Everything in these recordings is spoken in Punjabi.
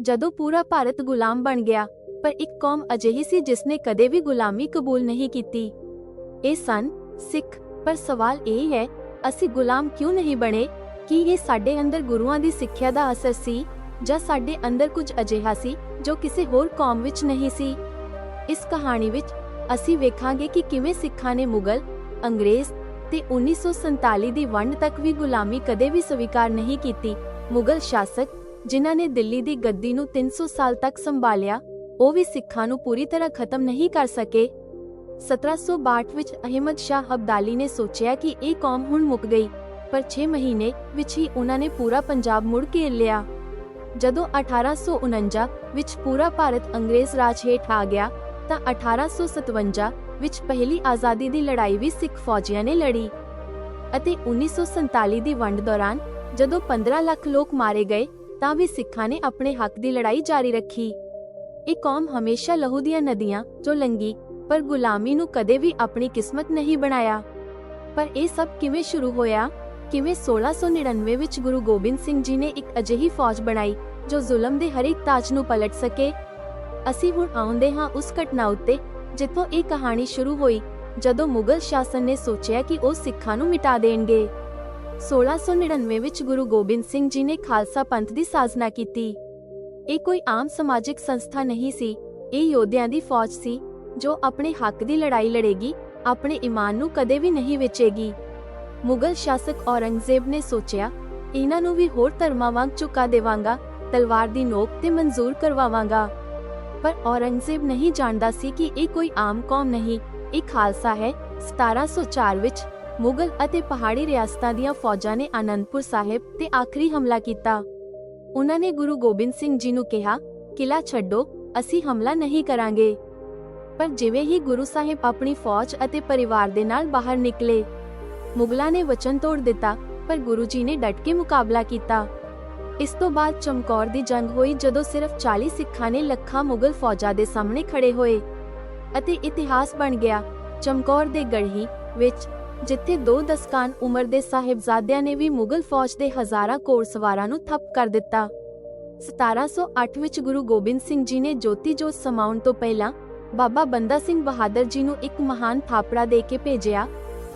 ਜਦੋਂ ਪੂਰਾ ਭਾਰਤ ਗੁਲਾਮ ਬਣ ਗਿਆ, ਪਰ ਇੱਕ ਕੌਮ ਅਜਿਹੀ ਸੀ ਜਿਸ ਨੇ ਕਦੇ ਵੀ ਗੁਲਾਮੀ ਕਬੂਲ ਨਹੀਂ ਕੀਤੀ। ਇਹ ਸਨ, ਸਿੱਖ, ਪਰ ਸਵਾਲ ਇਹ ਹੈ, ਅਸੀਂ ਗੁਲਾਮ ਕਿਉਂ ਨਹੀਂ ਬਣੇ? ਕੀ ਇਹ ਸਾਡੇ ਅੰਦਰ ਗੁਰੂਆਂ ਦੀ ਸਿੱਖਿਆ ਦਾ ਅਸਰ ਸੀ, ਜਾਂ ਸਾਡੇ ਅੰਦਰ ਕੁਝ ਅਜਿਹਾ ਸੀ, ਜੋ ਕਿਸੇ ਹੋਰ ਕੌਮ ਵਿੱਚ ਨਹੀਂ ਸੀ? ਇਸ ਕਹਾਣੀ ਵਿੱਚ ਅਸੀਂ ਵੇਖਾਂਗੇ ਕਿ ਕਿਵੇਂ ਸਿੱਖਾਂ ਨੇ ਮੁਗਲ, ਅੰਗਰੇਜ਼ ਤੇ 1947 ਦੀ ਵੰਡ ਤੱਕ ਵੀ ਗੁਲਾਮੀ ਕਦੇ ਵੀ ਸਵੀਕਾਰ ਨਹੀਂ ਕੀਤੀ। ਮੁਗਲ ਸ਼ਾਸਕ ਜਿਨ੍ਹਾਂ ਨੇ ਦਿੱਲੀ ਦੀ ਗੱਦੀ ਨੂੰ 300 ਸਾਲ ਤੱਕ ਸੰਭਾਲਿਆ, ਉਹ ਵੀ ਸਿੱਖਾਂ ਨੂੰ ਪੂਰੀ ਤਰ੍ਹਾਂ ਖਤਮ ਨਹੀਂ ਕਰ ਸਕੇ। 1762 ਵਿੱਚ ਅਹਿਮਦ ਸ਼ਾਹ ਅਬਦਾਲੀ ਨੇ ਸੋਚਿਆ ਕਿ ਇਹ ਕੌਮ ਹੁਣ ਮੁੱਕ ਗਈ, ਪਰ 6 ਮਹੀਨੇ ਵਿੱਚ ਹੀ ਉਹਨਾਂ ਨੇ ਪੂਰਾ ਪੰਜਾਬ ਮੁੜ ਘੇਰ ਲਿਆ। ਜਦੋਂ 1849 ਵਿੱਚ ਪੂਰਾ ਭਾਰਤ ਅੰਗਰੇਜ਼ ਰਾਜ ਹੇਠ ਆ ਗਿਆ, ਤਾਂ 1857 ਵਿੱਚ ਪਹਿਲੀ ਆਜ਼ਾਦੀ ਦੀ ਲੜਾਈ ਵੀ ਸਿੱਖ ਫੌਜੀਆਂ ਨੇ ਲੜੀ। ਅਤੇ 1947 ਦੀ ਵੰਡ ਦੌਰਾਨ ਜਦੋਂ 15 ਲੱਖ ਲੋਕ ਮਾਰੇ ਗਏ ਤਾਂ ਵੀ ਸਿੱਖਾਂ ਨੇ ਆਪਣੇ ਹੱਕ ਦੀ ਲੜਾਈ ਜਾਰੀ ਰੱਖੀ। ਇਹ ਕੌਮ ਹਮੇਸ਼ਾ ਲਹੂ ਦੀਆਂ ਨਦੀਆਂ ਚੋਂ ਲੰਗੀ ਪਰ ਗੁਲਾਮੀ ਨੂੰ ਕਦੇ ਵੀ ਆਪਣੀ ਕਿਸਮਤ ਨਹੀਂ ਬਣਾਇਆ। ਪਰ ਇਹ ਸਭ ਕਿਵੇਂ ਸ਼ੁਰੂ ਹੋਇਆ? ਕਿਵੇਂ 1699 ਵਿੱਚ ਗੁਰੂ ਗੋਬਿੰਦ ਸਿੰਘ ਜੀ ਨੇ ਇੱਕ ਅਜਿਹੀ ਫੌਜ ਬਣਾਈ, ਜੋ ਜ਼ੁਲਮ ਦੇ ਹਰੇਕ ਤਾਜ ਨੂੰ ਪਲਟ ਸਕੇ? ਅਸੀਂ ਹੁਣ ਆਉਂਦੇ ਹਾਂ ਉਸ ਘਟਨਾ ਉੱਤੇ, ਜਿੱਥੋਂ ਇਹ ਕਹਾਣੀ ਸ਼ੁਰੂ ਹੋਈ, ਜਦੋਂ ਮੁਗਲ ਸ਼ਾਸਨ ਨੇ ਸੋਚਿਆ ਕਿ ਉਹ ਸਿੱਖਾਂ ਨੂੰ ਮਿਟਾ ਦੇਣਗੇ। 1699 ਵਿੱਚ ਗੁਰੂ ਗੋਬਿੰਦ ਸਿੰਘ ਜੀ ਨੇ ਖਾਲਸਾ ਪੰਥ ਦੀ ਸਾਜਨਾ ਕੀਤੀ। ਇਹ ਕੋਈ ਆਮ ਸਮਾਜਿਕ ਸੰਸਥਾ ਨਹੀਂ ਸੀ, ਇਹ ਯੋਧਿਆਂ ਦੀ ਫੌਜ ਸੀ, ਜੋ ਆਪਣੇ ਹੱਕ ਦੀ ਲੜਾਈ ਲੜੇਗੀ, ਆਪਣੇ ਈਮਾਨ ਨੂੰ ਕਦੇ ਵੀ ਨਹੀਂ ਵੇਚੇਗੀ। ਮੁਗਲ ਸ਼ਾਸਕ ਔਰੰਗਜ਼ੇਬ ਨੇ ਸੋਚਿਆ, ਇਹਨਾਂ ਨੂੰ ਵੀ ਹੋਰ ਧਰਮਾਂ ਵਾਂਗ ਝੁਕਾ ਦੇਵਾਂਗਾ, ਤਲਵਾਰ ਦੀ ਨੋਕ ਤੇ ਮਨਜ਼ੂਰ ਕਰਵਾਵਾਂਗਾ। ਪਰ ਔਰੰਗਜ਼ੇਬ ਨਹੀਂ ਜਾਣਦਾ ਸੀ ਕਿ ਇਹ ਕੋਈ ਆਮ ਕੌਮ ਨਹੀਂ, ਇਹ ਖਾਲਸਾ ਹੈ 1704 ਵਿੱਚ। ਮੁਗਲ ਅਤੇ ਪਹਾੜੀ ਰਿਆਸਤਾਂ ਦੀਆਂ ਫੌਜਾਂ ਨੇ ਆਨੰਦਪੁਰ ਸਾਹਿਬ ਤੇ ਆਖਰੀ ਹਮਲਾ ਕੀਤਾ। ਉਹਨਾਂ ਨੇ ਗੁਰੂ ਗੋਬਿੰਦ ਸਿੰਘ ਜੀ ਨੂੰ ਕਿਹਾ, ਕਿਲਾ ਛੱਡੋ, ਅਸੀਂ ਹਮਲਾ ਨਹੀਂ ਕਰਾਂਗੇ। ਪਰ ਜਿਵੇਂ ਹੀ ਗੁਰੂ ਸਾਹਿਬ ਆਪਣੀ ਫੌਜ ਅਤੇ ਪਰਿਵਾਰ ਦੇ ਨਾਲ ਬਾਹਰ ਨਿਕਲੇ, ਮੁਗਲਾਂ ਨੇ ਵਚਨ ਤੋੜ ਦਿੱਤਾ, ਪਰ ਗੁਰੂ ਜੀ ਨੇ ਡਟ ਕੇ ਮੁਕਾਬਲਾ ਕੀਤਾ। ਇਸ ਤੋਂ ਬਾਅਦ ਚਮਕੌਰ ਦੀ ਜੰਗ ਹੋਈ ਜਦੋਂ ਸਿਰਫ 40 ਸਿੱਖਾਂ ਨੇ ਲੱਖਾਂ ਮੁਗਲ ਫੌਜਾਂ ਦੇ ਸਾਹਮਣੇ ਖੜੇ ਹੋਏ ਅਤੇ ਇਤਿਹਾਸ ਬਣ ਗਿਆ। ਚਮਕੌਰ ਦੇ ਗੜ੍ਹੀ ਵਿੱਚ ਜਿੱਥੇ ਦੋ ਦਸਕਾਨ ਉਮਰ ਦੇ ਸਾਹਿਬਜ਼ਾਦਿਆਂ ਨੇ ਵੀ ਮੁਗਲ ਫੌਜ ਦੇ ਹਜ਼ਾਰਾਂ ਘੋੜਸਵਾਰਾਂ ਨੂੰ ਠੱਪ ਕਰ ਦਿੱਤਾ। 1708 ਵਿੱਚ ਗੁਰੂ ਗੋਬਿੰਦ ਸਿੰਘ ਜੀ ਨੇ ਜੋਤੀ ਜੋਤ ਸਮਾਉਣ ਤੋਂ ਪਹਿਲਾਂ ਬਾਬਾ ਬੰਦਾ ਸਿੰਘ ਬਹਾਦਰ ਜੀ ਨੂੰ ਇੱਕ ਮਹਾਨ ਥਾਪੜਾ ਦੇ ਕੇ ਭੇਜਿਆ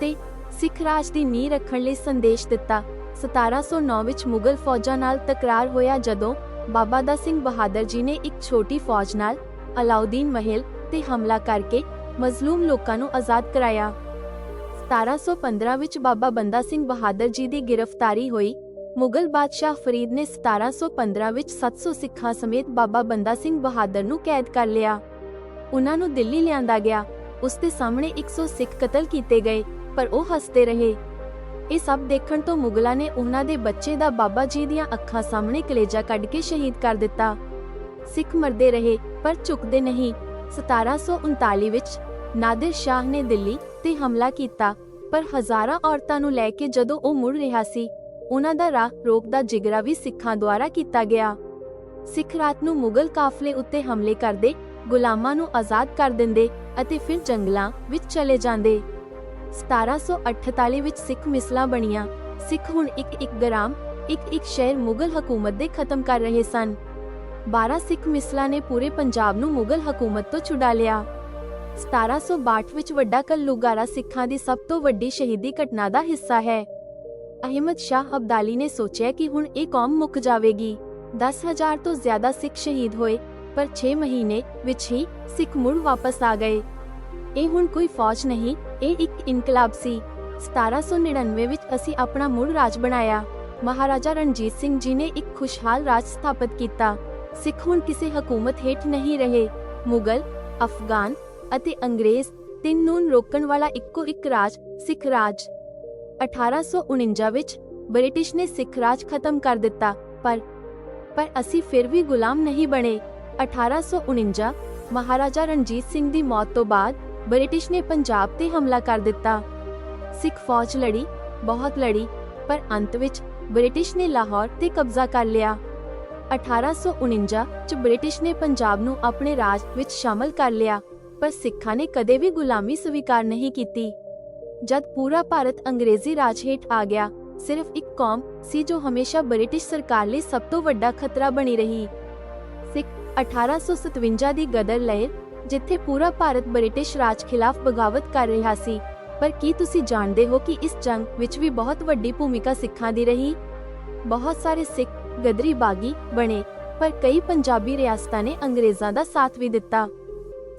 ਤੇ ਸਿੱਖ ਰਾਜ ਦੀ ਨੀਂਹ ਰੱਖਣ ਲਈ ਸੰਦੇਸ਼ ਦਿੱਤਾ। 1709 ਵਿੱਚ ਮੁਗਲ ਫੌਜਾਂ ਨਾਲ ਤਕਰਾਰ ਹੋਇਆ ਜਦੋਂ ਬਾਬਾ ਦਾ ਸਿੰਘ ਬਹਾਦਰ ਜੀ ਨੇ ਇੱਕ ਛੋਟੀ ਫੌਜ ਨਾਲ ਅਲਾਉਦੀਨ ਮਹਿਲ ਤੇ ਹਮਲਾ ਕਰਕੇ ਮਜ਼ਲੂਮ ਲੋਕਾਂ ਨੂੰ ਆਜ਼ਾਦ ਕਰਾਇਆ। 1715 ਵਿੱਚ ਬਾਬਾ ਬੰਦਾ ਸਿੰਘ ਬਹਾਦਰ ਜੀ ਦੀ ਗ੍ਰਿਫਤਾਰੀ ਹੋਈ। ਮੁਗਲ ਬਾਦਸ਼ਾਹ ਫਰੀਦ ਨੇ 1715 ਵਿੱਚ 700 ਸਿੱਖਾਂ ਸਮੇਤ ਬਾਬਾ ਬੰਦਾ ਸਿੰਘ ਬਹਾਦਰ ਨੂੰ ਕੈਦ ਕਰ ਲਿਆ। ਉਹਨਾਂ ਨੂੰ ਦਿੱਲੀ ਲਿਆਂਦਾ ਗਿਆ। ਉਸ ਦੇ ਸਾਹਮਣੇ 100 ਸਿੱਖ ਕਤਲ ਕੀਤੇ ਗਏ, ਪਰ ਉਹ ਹੱਸਦੇ ਰਹੇ। ਇਹ ਸਭ ਦੇਖਣ ਤੋਂ ਮੁਗਲਾਂ ਨੇ ਉਹਨਾਂ ਦੇ ਬੱਚੇ ਦਾ ਬਾਬਾ ਜੀ ਦੀਆਂ ਅੱਖਾਂ ਸਾਹਮਣੇ ਕਲੇਜਾ ਕੱਢ ਕੇ ਸ਼ਹੀਦ ਕਰ ਦਿੱਤਾ। ਸਿੱਖ ਮਰਦੇ ਰਹੇ, ਪਰ ਝੁਕਦੇ ਨਹੀਂ। 1739 ਵਿੱਚ ਨਾਦਰ ਸ਼ਾਹ ਨੇ ਦਿੱਲੀ ਤੇ ਹਮਲਾ ਕੀਤਾ, ਪਰ ਹਜ਼ਾਰਾਂ ਔਰਤਾਂ ਨੂੰ ਲੈ ਕੇ ਜਦੋਂ ਉਹ ਮੁੜ ਰਿਹਾ ਸੀ, ਉਹਨਾਂ ਦਾ ਰਾਹ ਰੋਕਦਾ ਜਿਗਰਾ ਵੀ ਸਿੱਖਾਂ ਦੁਆਰਾ ਕੀਤਾ ਗਿਆ। ਸਿੱਖ ਰਾਤ ਨੂੰ ਮੁਗਲ ਕਾਫਲੇ ਉੱਤੇ ਹਮਲੇ ਕਰਦੇ, ਗੁਲਾਮਾਂ ਨੂੰ ਆਜ਼ਾਦ ਕਰ ਦਿੰਦੇ ਅਤੇ ਫਿਰ ਜੰਗਲਾਂ ਵਿੱਚ ਚਲੇ ਜਾਂਦੇ। 1748 ਵਿੱਚ ਸਿੱਖ ਮਿਸਲਾਂ ਬਣੀਆਂ। ਸਿੱਖ ਹੁਣ ਇੱਕ ਇੱਕ ਗ੍ਰਾਮ, ਇੱਕ ਇੱਕ ਸ਼ਹਿਰ ਮੁਗਲ ਹਕੂਮਤ ਦੇ ਖਤਮ ਕਰ ਰਹੇ ਸਨ। 12 ਸਿੱਖ ਮਿਸਲਾਂ ਨੇ ਪੂਰੇ ਪੰਜਾਬ ਨੂੰ ਮੁਗਲ ਹਕੂਮਤ ਤੋਂ ਛੁਡਾ ਲਿਆ। 1762 ਵਿੱਚ ਵੱਡਾ ਕਲੂਗਾਰਾ ਸਿੱਖਾਂ ਦੀ ਸਭ ਤੋਂ ਵੱਡੀ ਸ਼ਹੀਦੀ ਘਟਨਾ ਦਾ ਹਿੱਸਾ ਹੈ। ਅਹਿਮਦ ਸ਼ਾਹ ਅਬਦਾਲੀ ਨੇ ਸੋਚਿਆ ਕਿ ਹੁਣ ਇਹ ਕੌਮ ਮੁੱਕ ਜਾਵੇਗੀ। 10000 ਤੋਂ ਜ਼ਿਆਦਾ ਸਿੱਖ ਸ਼ਹੀਦ ਹੋਏ, ਪਰ 6 ਮਹੀਨੇ ਵਿੱਚ ਹੀ ਸਿੱਖ ਮੁੜ ਵਾਪਸ ਆ ਗਏ। ਇਹ ਹੁਣ ਕੋਈ ਫੌਜ ਨਹੀਂ, ਇਹ ਇੱਕ ਇਨਕਲਾਬ ਸੀ। 1799 ਵਿੱਚ ਅਸੀਂ ਆਪਣਾ ਮੁੜ ਰਾਜ ਬਣਾਇਆ। ਮਹਾਰਾਜਾ ਰਣਜੀਤ ਸਿੰਘ ਜੀ ਨੇ ਇੱਕ ਖੁਸ਼ਹਾਲ ਰਾਜ ਸਥਾਪਿਤ ਕੀਤਾ। ਸਿੱਖ ਹੁਣ ਕਿਸੇ ਹਕੂਮਤ ਹੇਠ ਨਹੀਂ ਰਹੇ। ਮੁਗਲ, ਅਫਗਾਨ ਅਤੇ ਅੰਗਰੇਜ਼ ਤਿੰਨ ਨੂੰ ਰੋਕਣ ਵਾਲਾ ਇੱਕੋ ਇੱਕ ਰਾਜ ਸਿੱਖ ਰਾਜ। 1849 ਵਿੱਚ ਬ੍ਰਿਟਿਸ਼ ਨੇ ਸਿੱਖ ਰਾਜ ਖਤਮ ਕਰ ਦਿੱਤਾ, ਪਰ ਪਰ ਅਸੀਂ ਫਿਰ ਵੀ ਗੁਲਾਮ ਨਹੀਂ ਬਣੇ। 1849 ਮਹਾਰਾਜਾ ਰਣਜੀਤ ਸਿੰਘ ਦੀ ਮੌਤ ਤੋਂ ਬਾਅਦ ਬ੍ਰਿਟਿਸ਼ ਨੇ ਪੰਜਾਬ ਤੇ ਹਮਲਾ ਕਰ ਦਿੱਤਾ। ਸਿੱਖ ਫੌਜ ਲੜੀ, ਬਹੁਤ ਲੜੀ, ਪਰ ਅੰਤ ਵਿੱਚ ਬ੍ਰਿਟਿਸ਼ ਨੇ ਲਾਹੌਰ ਤੇ ਕਬਜ਼ਾ ਕਰ ਲਿਆ। 1849 ਚ ਬ੍ਰਿਟਿਸ਼ ਨੇ ਪੰਜਾਬ ਨੂੰ ਆਪਣੇ ਰਾਜ ਵਿੱਚ ਸ਼ਾਮਲ ਕਰ ਲਿਆ। ਪਰ ਸਿੱਖਾਂ ਨੇ ਕਦੇ ਵੀ ਗੁਲਾਮੀ ਸਵੀਕਾਰ ਨਹੀਂ ਕੀਤੀ। ਜਦ ਪੂਰਾ ਭਾਰਤ ਅੰਗਰੇਜ਼ੀ ਰਾਜ ਹੇਠ ਆ ਗਿਆ, ਸਿਰਫ ਇੱਕ ਕੌਮ ਸੀ ਜੋ ਹਮੇਸ਼ਾ ਬ੍ਰਿਟਿਸ਼ ਸਰਕਾਰ ਲਈ ਸਭ ਤੋਂ ਵੱਡਾ ਖਤਰਾ ਬਣੀ ਰਹੀ। ਸਿੱਖ 1857 ਦੀ ਗਦਰ ਲਹਿਰ, ਜਿੱਥੇ ਪੂਰਾ ਭਾਰਤ ਬ੍ਰਿਟਿਸ਼ ਰਾਜ ਖਿਲਾਫ ਬਗਾਵਤ ਕਰ ਰਿਹਾ ਸੀ। ਪਰ ਕੀ ਤੁਸੀਂ ਜਾਣਦੇ ਹੋ ਕਿ ਇਸ ਜੰਗ ਵਿੱਚ ਵੀ ਬਹੁਤ ਵੱਡੀ ਭੂਮਿਕਾ ਸਿੱਖਾਂ ਦੀ ਰਹੀ? ਬਹੁਤ ਸਾਰੇ ਸਿੱਖ ਗਦਰੀ ਬਾਗੀ ਬਣੇ, ਪਰ ਕਈ ਪੰਜਾਬੀ ਰਿਆਸਤਾਂ ਨੇ ਅੰਗਰੇਜ਼ਾਂ ਦਾ ਸਾਥ ਵੀ ਦਿੱਤਾ।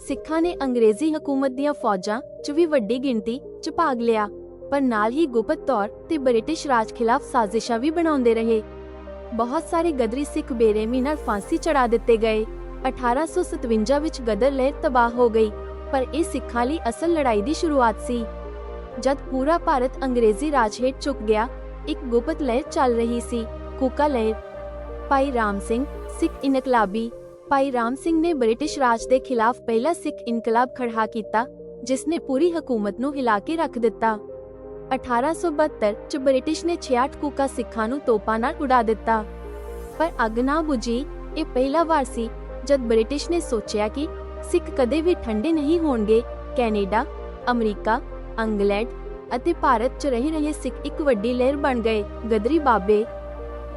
ਸਿੱਖਾਂ ਨੇ ਅੰਗਰੇਜ਼ੀ ਹਕੂਮਤ ਦੀਆਂ ਫੌਜਾਂ 'ਚ ਵੀ ਵੱਡੀ ਗਿਣਤੀ 'ਚ ਭਾਗ ਲਿਆ, ਪਰ ਨਾਲ ਹੀ ਗੁਪਤ ਤੌਰ ਤੇ ਬ੍ਰਿਟਿਸ਼ ਰਾਜ ਖਿਲਾਫ ਸਾਜ਼ਿਸ਼ਾਂ ਵੀ ਬਣਾਉਂਦੇ ਰਹੇ। ਬਹੁਤ ਸਾਰੇ ਗਦਰੀ ਸਿੱਖ ਬੇਰਹਿਮੀ ਨਾਲ ਫਾਂਸੀ ਚੜਾ ਦਿੱਤੇ ਗਏ। 1857 ਵਿੱਚ ਗਦਰ ਲਹਿਰ ਤਬਾਹ ਹੋ ਗਈ, ਪਰ ਇਹ ਸਿੱਖਾਂ ਲਈ ਅਸਲ ਲੜਾਈ ਦੀ ਸ਼ੁਰੂਆਤ ਸੀ। ਜਦ ਪੂਰਾ ਭਾਰਤ ਅੰਗਰੇਜ਼ੀ ਰਾਜ ਹੇਠ ਝੁਕ ਗਿਆ, ਇੱਕ ਗੁਪਤ ਲਹਿਰ ਚੱਲ ਰਹੀ ਸੀ, ਕੂਕਾ ਲਹਿਰ। ਭਾਈ ਰਾਮ ਸਿੰਘ, ਸਿੱਖ ਇਨਕਲਾਬੀ ਭਾਈ ਰਾਮ ਸਿੰਘ ਨੇ ਬ੍ਰਿਟਿਸ਼ ਰਾਜ ਦੇ ਖਿਲਾਫ ਪਹਿਲਾ ਸਿੱਖ ਇਨਕਲਾਬ ਖੜਾ ਕੀਤਾ ਜਿਸ ਨੇ ਪੂਰੀ ਹਕੂਮਤ ਨੂੰ ਹਿਲਾ ਕੇ ਰੱਖ ਦਿੱਤਾ। 1872 ਚ ਬ੍ਰਿਟਿਸ਼ ਨੇ 66 ਕੂਕਾ ਸਿੱਖਾਂ ਨੂੰ ਤੋਪਾਂ ਨਾਲ ਉਡਾ ਦਿੱਤਾ। ਪਰ ਅੱਗ ਨਾ ਬੁਝੀ, ਇਹ ਪਹਿਲਾ ਵਾਰ ਸੀ ਜਦ ਬ੍ਰਿਟਿਸ਼ ਨੇ ਸੋਚਿਆ ਕਿ ਸਿੱਖ ਕਦੇ ਵੀ ਠੰਡੇ ਨਹੀਂ ਹੋਣਗੇ। ਕੈਨੇਡਾ, ਅਮਰੀਕਾ, ਇੰਗਲੈਂਡ ਅਤੇ ਭਾਰਤ 'ਚ ਰਹਿ ਰਹੇ ਸਿੱਖ ਇੱਕ ਵੱਡੀ ਲਹਿਰ ਬਣ ਗਏ। ਗਦਰੀ ਬਾਬੇ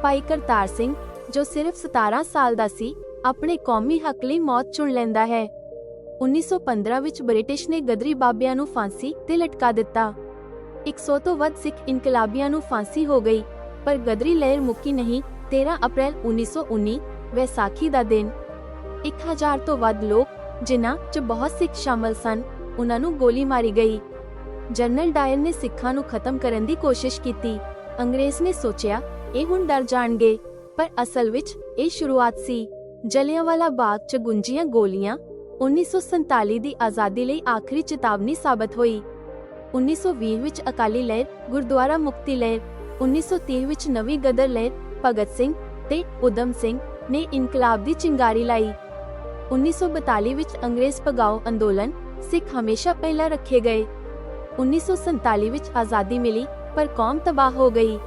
ਭਾਈ ਕਰਤਾਰ ਸਿੰਘ, ਜੋ ਸਿਰਫ 17 ਸਾਲ ਦਾ ਸੀ ਆਪਣੇ ਕੌਮੀ ਹੱਕ ਲਈ ਮੌਤ ਚੁਣ ਲੈਂਦਾ ਹੈ। 1915 ਵਿੱਚ ਬ੍ਰਿਟਿਸ਼ ਨੇ ਗਦਰੀ ਬਾਬਿਆਂ ਨੂੰ ਫਾਂਸੀ ਤੇ ਲਟਕਾ ਦਿੱਤਾ। 100 ਤੋਂ ਵੱਧ ਸਿੱਖ ਇਨਕਲਾਬੀਆਂ ਨੂੰ ਫਾਂਸੀ ਹੋ ਗਈ, ਪਰ ਗਦਰੀ ਲਹਿਰ ਮੁੱਕੀ ਨਹੀਂ 13 ਅਪ੍ਰੈਲ 1919 ਵੈਸਾਖੀ ਦਾ ਦਿਨ। 1000 ਤੋਂ ਵੱਧ ਲੋਕ, ਜਿਨ੍ਹਾਂ 'ਚ ਬਹੁਤ ਸਿੱਖ ਸ਼ਾਮਲ ਸਨ ਉਹਨਾਂ ਨੂੰ ਗੋਲੀ ਮਾਰੀ ਗਈ। ਜਨਰਲ ਡਾਇਰ ਨੇ ਸਿੱਖਾਂ ਨੂੰ ਖਤਮ ਕਰਨ ਦੀ ਕੋਸ਼ਿਸ਼ ਕੀਤੀ। ਅੰਗਰੇਜ਼ ਨੇ ਸੋਚਿਆ, ਇਹ ਹੁਣ ਡਰ ਜਾਣਗੇ, ਪਰ ਅਸਲ ਵਿੱਚ ਇਹ ਸ਼ੁਰੂਆਤ ਸੀ। ਜਲਿਆਂਵਾਲਾ ਬਾਗ 'ਚ ਗੁੰਜੀਆਂ ਗੋਲੀਆਂ 1947 ਦੀ ਆਜ਼ਾਦੀ ਲਈ ਆਖਰੀ ਚੇਤਾਵਨੀ ਸਾਬਤ ਹੋਈ। 1920 ਵਿੱਚ ਅਕਾਲੀ ਲਹਿਰ ਗੁਰਦੁਆਰਾ ਮੁਕਤੀ ਲਹਿਰ 1930 ਵਿੱਚ ਨਵੀਂ ਗਦਰ ਲਹਿਰ ਭਗਤ ਸਿੰਘ ਤੇ ਉਦਮ ਸਿੰਘ ਨੇ ਇਨਕਲਾਬ ਦੀ ਚਿੰਗਾਰੀ ਲਾਈ। 1942 ਵਿੱਚ ਅੰਗਰੇਜ਼ ਭਗਾਓ ਅੰਦੋਲਨ ਸਿੱਖ ਹਮੇਸ਼ਾ ਪਹਿਲਾਂ ਰੱਖੇ ਗਏ। 1947 ਵਿੱਚ ਆਜ਼ਾਦੀ ਮਿਲੀ ਪਰ ਕੌਮ ਤਬਾਹ ਹੋ ਗਈ।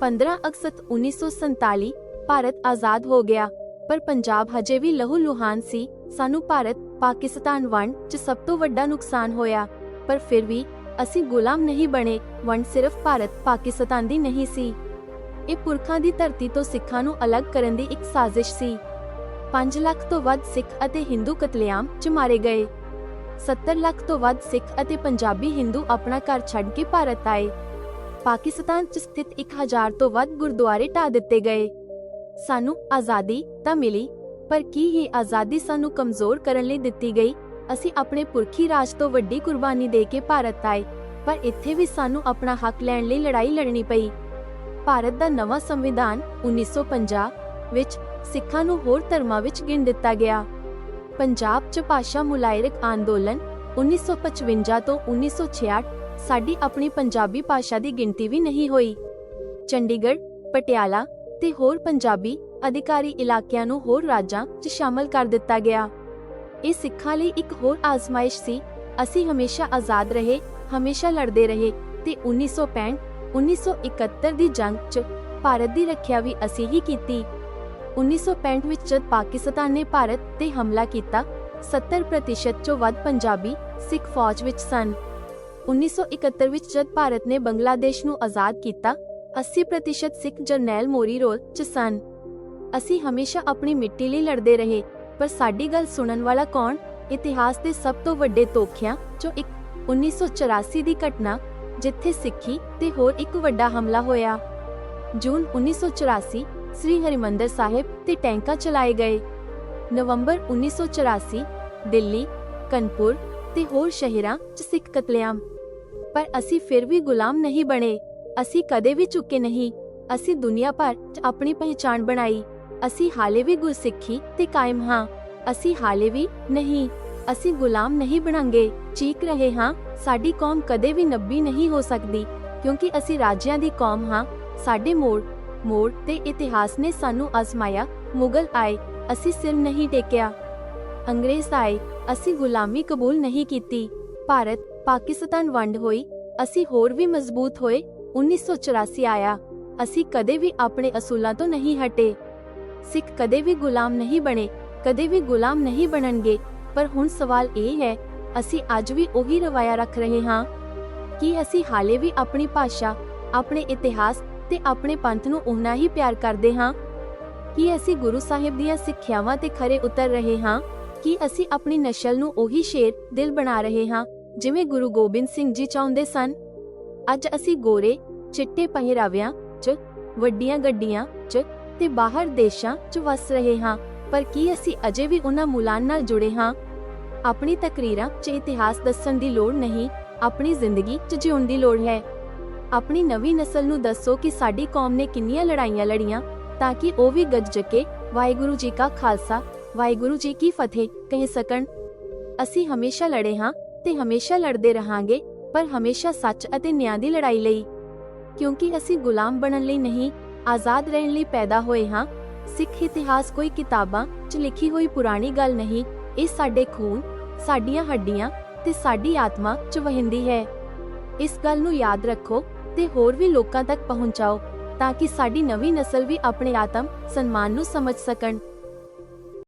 15 ਅਗਸਤ 1947 ਭਾਰਤ ਆਜ਼ਾਦ ਹੋ ਗਿਆ। ਪਰ ਪੰਜਾਬ ਹਜੇ ਵੀ ਲਹੂ ਲੁਹਾਨ ਸੀ। ਸਾਨੂੰ ਭਾਰਤ, ਪਾਕਿਸਤਾਨ ਵੰਡ 'ਚ ਸਭ ਤੋਂ ਵੱਡਾ ਨੁਕਸਾਨ ਹੋਇਆ। ਪਰ ਫਿਰ ਵੀ ਅਸੀਂ ਗੁਲਾਮ ਨਹੀਂ ਬਣੇ, ਵੰਡ ਸਿਰਫ ਭਾਰਤ, ਪਾਕਿਸਤਾਨ ਦੀ ਨਹੀਂ ਸੀ। ਇਹ ਪੁਰਖਾਂ ਦੀ ਧਰਤੀ ਤੋਂ ਸਿੱਖਾਂ ਨੂੰ ਅਲੱਗ ਕਰਨ ਦੀ ਇੱਕ ਸਾਜ਼ਿਸ਼ ਸੀ। 5 ਲੱਖ ਤੋਂ ਵੱਧ ਸਿੱਖ ਅਤੇ ਹਿੰਦੂ ਕਤਲੇਆਮ 'ਚ ਮਾਰੇ ਗਏ। 70 ਲੱਖ ਤੋਂ ਵੱਧ ਸਿੱਖ ਅਤੇ ਪੰਜਾਬੀ ਹਿੰਦੂ ਆਪਣਾ ਘਰ ਛੱਡ ਕੇ ਭਾਰਤ ਆਏ। ਪਾਕਿਸਤਾਨ 'ਚ ਸਥਿਤ 1000 ਤੋਂ ਵੱਧ ਗੁਰਦੁਆਰੇ ਢਾ ਦਿੱਤੇ ਗਏ। ਸਾਨੂੰ ਆਜ਼ਾਦੀ ਤਾਂ ਮਿਲੀ, ਪਰ ਕੀ ਇਹ ਆਜ਼ਾਦੀ ਸਾਨੂੰ ਕਮਜ਼ੋਰ ਕਰਨ ਲਈ ਦਿੱਤੀ ਗਈ? ਅਸੀਂ ਆਪਣੇ ਪੁਰਖੀ ਰਾਜ ਤੋਂ ਵੱਡੀ ਕੁਰਬਾਨੀ ਦੇ ਕੇ ਭਾਰਤ ਆਏ, ਪਰ ਇੱਥੇ ਵੀ ਸਾਨੂੰ ਆਪਣਾ ਹੱਕ ਲੈਣ ਲਈ ਲੜਾਈ ਲੜਨੀ ਪਈ। ਭਾਰਤ ਦਾ ਨਵਾਂ ਸੰਵਿਧਾਨ 1950 ਵਿੱਚ ਸਿੱਖਾਂ ਨੂੰ ਹੋਰ ਧਰਮਾਂ ਵਿੱਚ ਗਿਣ ਦਿੱਤਾ ਗਿਆ। ਪੰਜਾਬ 'ਚ ਭਾਸ਼ਾ ਮੁਲਾਇਰਕ ਅੰਦੋਲਨ 1955 ਤੋਂ 1966 ਸਾਡੀ ਆਪਣੀ ਪੰਜਾਬੀ ਭਾਸ਼ਾ ਦੀ ਗਿਣਤੀ ਵੀ ਨਹੀਂ ਹੋਈ। ਚੰਡੀਗੜ੍ਹ, ਪਟਿਆਲਾ ਤੇ ਹੋਰ ਪੰਜਾਬੀ ਅਧਿਕਾਰੀ ਇਲਾਕਿਆਂ ਨੂੰ ਹੋਰ ਰਾਜਾਂ 'ਚ ਸ਼ਾਮਲ ਕਰ ਦਿੱਤਾ ਗਿਆ। ਇਹ ਸਿੱਖਾਂ ਲਈ ਇੱਕ ਹੋਰ ਆਜ਼ਮਾਇਸ਼ ਸੀ, ਅਸੀਂ ਹਮੇਸ਼ਾ ਆਜ਼ਾਦ ਰਹੇ, ਹਮੇਸ਼ਾ ਲੜਦੇ ਰਹੇ ਤੇ 1965 1971 ਦੀ ਜੰਗ 'ਚ ਭਾਰਤ ਦੀ ਰੱਖਿਆ ਵੀ ਅਸੀਂ ਹੀ ਕੀਤੀ। 1965 ਵਿੱਚ ਜਦ ਪਾਕਿਸਤਾਨ ਨੇ ਭਾਰਤ ਤੇ ਹਮਲਾ ਕੀਤਾ 70% ਤੋਂ ਵੱਧ ਪੰਜਾਬੀ ਸਿੱਖ ਫੌਜ ਵਿੱਚ ਸਨ। 1971 ਵਿੱਚ ਜਦ ਭਾਰਤ ਨੇ ਬੰਗਲਾਦੇਸ਼ ਨੂੰ ਆਜ਼ਾਦ ਕੀਤਾ 80% ਸਿੱਖ ਜਰਨੈਲ ਮੋਰੀ ਰੋਲ 'ਚ ਸਨ। ਅਸੀਂ ਹਮੇਸ਼ਾ ਆਪਣੀ ਮਿੱਟੀ ਲਈ ਲੜਦੇ ਰਹੇ, ਪਰ ਸਾਡੀ ਗੱਲ ਸੁਣਨ ਵਾਲਾ ਕੌਣ? ਇਤਿਹਾਸ ਦੇ ਸਭ ਤੋਂ ਵੱਡੇ ਤੋਖਿਆਂ 'ਚੋਂ ਇੱਕ 1984 ਦੀ ਘਟਨਾ, ਜਿੱਥੇ ਸਿੱਖੀ ਤੇ ਹੋਰ ਇੱਕ ਵੱਡਾ ਹਮਲਾ ਹੋਇਆ। ਜੂਨ 1984 ਸ੍ਰੀ ਹਰਿਮੰਦਰ ਸਾਹਿਬ ਤੇ ਟੈਂਕਾਂ ਚਲਾਏ ਗਏ। ਨਵੰਬਰ 1984 ਦਿੱਲੀ, ਕਨਪੁਰ ਤੇ ਹੋਰ ਸ਼ਹਿਰਾਂ 'ਚ ਸਿੱਖ ਕਤਲੇਆਮ। ਪਰ ਅਸੀਂ ਫਿਰ ਵੀ ਗੁਲਾਮ ਨਹੀਂ ਬਣੇ। ਅਸੀਂ ਕਦੇ ਵੀ ਝੁਕੇ ਨਹੀਂ। ਅਸੀਂ ਦੁਨੀਆ ਭਰ 'ਚ ਆਪਣੀ ਪਹਿਚਾਣ ਬਣਾਈ। ਅਸੀਂ ਹਾਲੇ ਵੀ ਗੁਰਸਿੱਖੀ ਤੇ ਕਾਇਮ ਹਾਂ। ਅਸੀਂ ਹਾਲੇ ਵੀ ਨਹੀਂ। ਅਸੀਂ ਗੁਲਾਮ ਨਹੀਂ ਬਣਾਂਗੇ। ਚੀਕ ਰਹੇ ਹਾਂ। ਸਾਡੀ ਕੌਮ ਕਦੇ ਵੀ ਨੱਬੀ ਨਹੀਂ ਹੋ ਸਕਦੀ। ਕਿਉਂਕਿ ਅਸੀਂ ਰਾਜਿਆਂ ਦੀ ਕੌਮ ਹਾਂ। ਸਾਡੇ ਮੋੜ ਮੋੜ ਤੇ ਇਤਿਹਾਸ ਨੇ ਸਾਨੂੰ ਅਜ਼ਮਾਇਆ। ਮੁਗਲ ਆਏ। ਅਸੀਂ ਸਿਰ ਨਹੀਂ ਟੇਕਿਆ। ਅੰਗਰੇਜ਼ ਆਏ। ਅਸੀਂ ਗੁਲਾਮੀ ਕਬੂਲ ਨਹੀਂ ਕੀਤੀ। ਭਾਰਤ, ਪਾਕਿਸਤਾਨ ਵੰਡ ਹੋਈ। ਅਸੀਂ ਹੋਰ ਵੀ ਮਜ਼ਬੂਤ ਹੋਏ। 1984 ਆਇਆ। ਅਸੀਂ ਕਦੇ ਵੀ ਆਪਣੇ ਅਸੂਲਾਂ ਤੋਂ ਨਹੀਂ ਹਟੇ। ਸਿੱਖ ਕਦੇ ਵੀ ਗੁਲਾਮ ਨਹੀਂ ਬਣੇ, ਕਦੇ ਵੀ ਗੁਲਾਮ ਨਹੀਂ ਬਣਨਗੇ। ਪਰ ਹੁਣ ਸਵਾਲ ਇਹ ਹੈ, ਅਸੀਂ ਅੱਜ ਵੀ ਉਹੀ ਰਵਾਇਆ ਰੱਖ ਰਹੇ ਹਾਂ? ਕਿ ਅਸੀਂ ਹਾਲੇ ਵੀ ਆਪਣੀ ਭਾਸ਼ਾ, ਆਪਣੇ ਇਤਿਹਾਸ ਤੇ ਆਪਣੇ ਪੰਥ ਨੂੰ ਉਨਾ ਹੀ ਪਿਆਰ ਕਰਦੇ ਹਾਂ? ਕੀ ਅਸੀਂ ਗੁਰੂ ਸਾਹਿਬ ਦੀਆਂ ਸਿੱਖਿਆਵਾਂ ਤੇ ਖਰੇ ਉਤਰ ਰਹੇ ਹਾਂ? ਕੀ ਅਸੀਂ ਆਪਣੀ ਨਸਲ ਨੂੰ ਉਹੀ ਸ਼ੇਰ ਦਿਲ ਬਣਾ ਰਹੇ ਹਾਂ, ਜਿਵੇਂ ਗੁਰੂ ਗੋਬਿੰਦ ਸਿੰਘ ਜੀ ਚਾਹੁੰਦੇ ਸਨ? ਅੱਜ ਅਸੀਂ ਗੋਰੇ ਚਿੱਟੇ ਪਹਿਰਾਵਿਆਂ 'ਚ, ਵੱਡੀਆਂ ਗੱਡੀਆਂ 'ਚ ਤੇ ਬਾਹਰ ਦੇਸ਼ਾਂ 'ਚ ਵਸ ਰਹੇ ਹਾਂ। ਪਰ ਕੀ ਅਸੀਂ ਅਜੇ ਵੀ ਉਹਨਾਂ ਮੁਲਾਨ ਨਾਲ ਜੁੜੇ ਹਾਂ? ਆਪਣੀ ਤਕਰੀਰਾਂ 'ਚ ਇਤਿਹਾਸ ਦੱਸਣ ਦੀ ਲੋੜ ਨਹੀਂ, ਆਪਣੀ ਜ਼ਿੰਦਗੀ 'ਚ ਜਿਉਣ ਦੀ ਲੋੜ ਹੈ। ਆਪਣੀ ਨਵੀਂ ਨਸਲ ਨੂੰ ਦੱਸੋ ਕਿ ਸਾਡੀ ਕੌਮ ਨੇ ਕਿੰਨੀਆਂ ਲੜਾਈਆਂ ਲੜੀਆਂ, ਤਾਂ ਕਿ ਉਹ ਵੀ ਗੱਜ ਕੇ ਵਾਹਿਗੁਰੂ ਜੀ ਕਾ ਖਾਲਸਾ, ਵਾਹਿਗੁਰੂ ਜੀ ਕੀ ਫਤਿਹ, ਕਹਿ ਸਕਣ। ਅਸੀਂ ਹਮੇਸ਼ਾ ਲੜੇ ਹਾਂ ਤੇ ਹਮੇਸ਼ਾ ਲੜਦੇ ਰਹਾਂਗੇ, ਪਰ ਹਮੇਸ਼ਾ ਸੱਚ ਅਤੇ ਨਿਆਂ ਦੀ ਲੜਾਈ ਲਈ। ਕਿਉਂਕਿ ਅਸੀਂ ਗੁਲਾਮ ਬਣਨ ਲਈ ਨਹੀਂ, ਆਜ਼ਾਦ ਰਹਿਣ ਲਈ ਪੈਦਾ ਹੋਏ ਹਾਂ। ਸਿੱਖ ਇਤਿਹਾਸ ਕੋਈ ਕਿਤਾਬਾਂ 'ਚ ਲਿਖੀ ਹੋਈ ਪੁਰਾਣੀ ਗੱਲ ਨਹੀਂ, ਇਹ ਸਾਡੇ ਖੂਨ, ਸਾਡੀਆਂ ਹੱਡੀਆਂ ਤੇ ਸਾਡੀ ਆਤਮਾ 'ਚ ਵਹਿੰਦੀ ਹੈ। ਇਸ ਗੱਲ ਨੂੰ ਯਾਦ ਰੱਖੋ ਤੇ ਹੋਰ ਵੀ ਲੋਕਾਂ ਤੱਕ ਪਹੁੰਚਾਓ, ਤਾਂ ਕਿ ਸਾਡੀ ਨਵੀਂ ਨਸਲ ਵੀ ਆਪਣੇ ਆਤਮ ਸਨਮਾਨ ਨੂੰ ਸਮਝ ਸਕਣ।